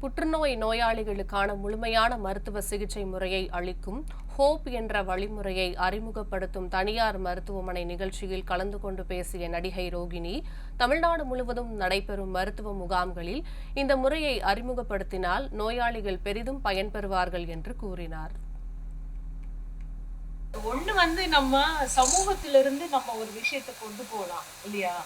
புற்றுநோய் நோயாளிகளுக்கான முழுமையான மருத்துவ சிகிச்சை முறையை அளிக்கும் ஹோப் என்ற வழிமுறையை அறிமுகப்படுத்தும் தனியார் மருத்துவமனை நிகழ்ச்சியில் கலந்து கொண்டு பேசிய நடிகை ரோகிணி தமிழ்நாடு முழுவதும் நடைபெறும் மருத்துவ முகாம்களில் இந்த முறையை அறிமுகப்படுத்தினால் நோயாளிகள் பெரிதும் பயன்பெறுவார்கள் என்று கூறினார். ஒன்று வந்து நம்ம சமூகத்திலிருந்து நம்ம ஒரு விஷயத்தை கொண்டு போகலாம் இல்லையா?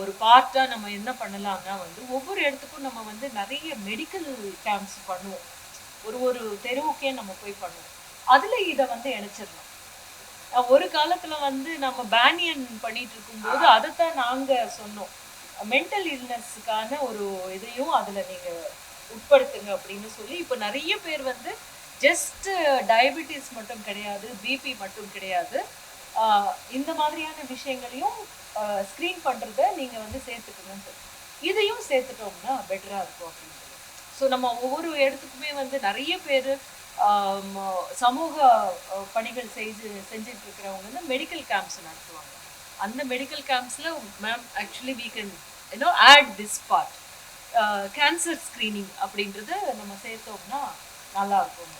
ஒரு பார்ட்டா நம்ம என்ன பண்ணலாம்னா வந்து ஒவ்வொரு இடத்துக்கும் நம்ம வந்து நிறைய மெடிக்கல் கேம்ப்ஸ் பண்ணுவோம். ஒரு ஒரு தெருவுக்கே நம்ம போய் பண்ணுவோம். அதுல இதை வந்து இணைச்சிடலாம் ஒரு காலத்துல வந்து நம்ம பேனியன் பண்ணிட்டு இருக்கும்போது அதைத்தான் நாங்க சொன்னோம். மென்டல் இல்னஸ்க்கான ஒரு இதையும் அதுல நீங்க உட்படுத்துங்க அப்படின்னு சொல்லி இப்போ நிறைய பேர் வந்து ஜஸ்ட் டயபிட்டிஸ் மட்டும் கிடையாது பிபி மட்டும் கிடையாது. இந்த மாதிரியான விஷயங்களையும் ஸ்க்ரீன் பண்ணுறத நீங்கள் வந்து சேர்த்துக்கணும்னு சொல்லி. இதையும் சேர்த்துட்டோம்னா பெட்டராக இருக்கும் அப்படின்னு சொல்லி ஸோ நம்ம ஒவ்வொரு இடத்துக்குமே வந்து நிறைய பேர் சமூக பணிகள் செய்து செஞ்சுட்டு இருக்கிறவங்க வந்து மெடிக்கல் கேம்ப்ஸ் நடத்துவாங்க. அந்த medical கேம்ப்ஸில் ma'am actually we can you know add this part cancer screening அப்படின்றத நம்ம சேர்த்தோம்னா நல்லா இருக்கும்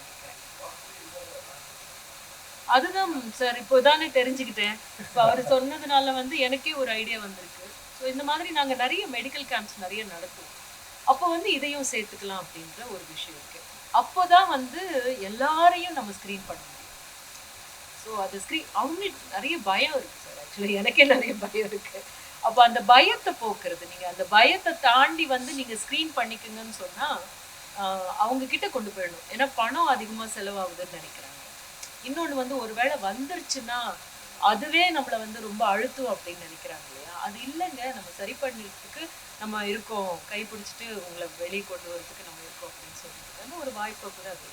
அதுதான் சார் இப்போதானே தெரிஞ்சுக்கிட்டேன். இப்போ அவர் சொன்னதுனால வந்து எனக்கே ஒரு ஐடியா வந்திருக்கு. ஸோ இந்த மாதிரி நாங்க நிறைய மெடிக்கல் கேம்ப்ஸ் நிறைய நடத்துவோம். அப்போ வந்து இதையும் சேர்த்துக்கலாம் அப்படின்ற ஒரு விஷயம் இருக்கு. அப்போதான் வந்து எல்லாரையும் நம்ம ஸ்க்ரீன் பண்ண முடியும். ஸோ அது ஸ்க்ரீன் அவங்களுக்கு நிறைய பயம் இருக்கு சார் ஆக்சுவலி எனக்கே நிறைய பயம் இருக்கு. அப்போ அந்த பயத்தை போக்குறது நீங்க அந்த பயத்தை தாண்டி வந்து நீங்க ஸ்க்ரீன் பண்ணிக்கங்கன்னு சொன்னா அவங்க கிட்ட கொண்டு போயிடணும். ஏன்னா பணம் அதிகமா செலவாகுதுன்னு நினைக்கிறாங்க. இன்னொன்று வந்து ஒருவேளை வந்துருச்சுன்னா அதுவே நம்மளை வந்து ரொம்ப அழுத்தும் அப்படின்னு நினைக்கிறாங்க இல்லையா? அது இல்லைங்க. நம்ம சரி பண்ணுறதுக்கு நம்ம இருக்கோம். கை பிடிச்சிட்டு உங்களை வெளியே கொண்டு வரதுக்கு நம்ம இருக்கோம் அப்படின்னு சொல்லிட்டு ஒரு வாய்ப்பை கூட அது